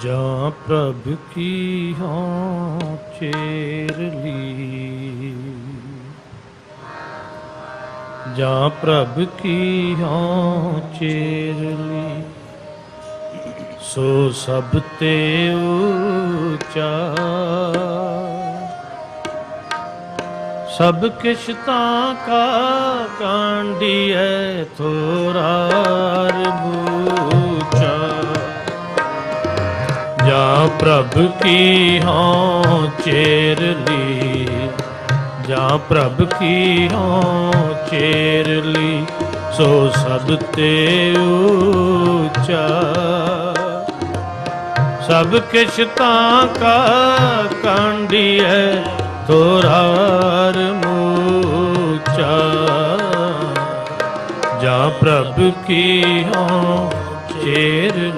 ਜਾਂ ਪ੍ਰਭ ਕੀ ਹੋਂ ਚੇਰ ਲੀ? ਜਾਂ ਪ੍ਰਭ ਕੀ ਹਾਂ ਚੇਰ ਲੀ? ਸੋ ਸਭ ਤੇ ਉੱਚਾ ਸਭ ਕਿਛ ਤਾਂ ਕਾ ਕਾਂਡੀ ਹੈ ਥੋਰਾ ਜਾਂ ਪ੍ਰਭ ਕੀ ਹੋਂ ਚੇਰ ਲੀ? ਜਾਂ ਪ੍ਰਭ ਕੀ ਹੋਂ ਚੇਰ ਲੀ? ਸੋ ਸਭ ਤੇ ਉੱਚਾ। ਸਭ ਕਿਛ ਤਾਂ ਕਾ ਕਾਂਡੀ ਹੈ ਥੋਰਾਰ ਮੂਚਾ। ਜਾਂ ਪ੍ਰਭ ਕੀ ਹੋਂ ਚੇਰ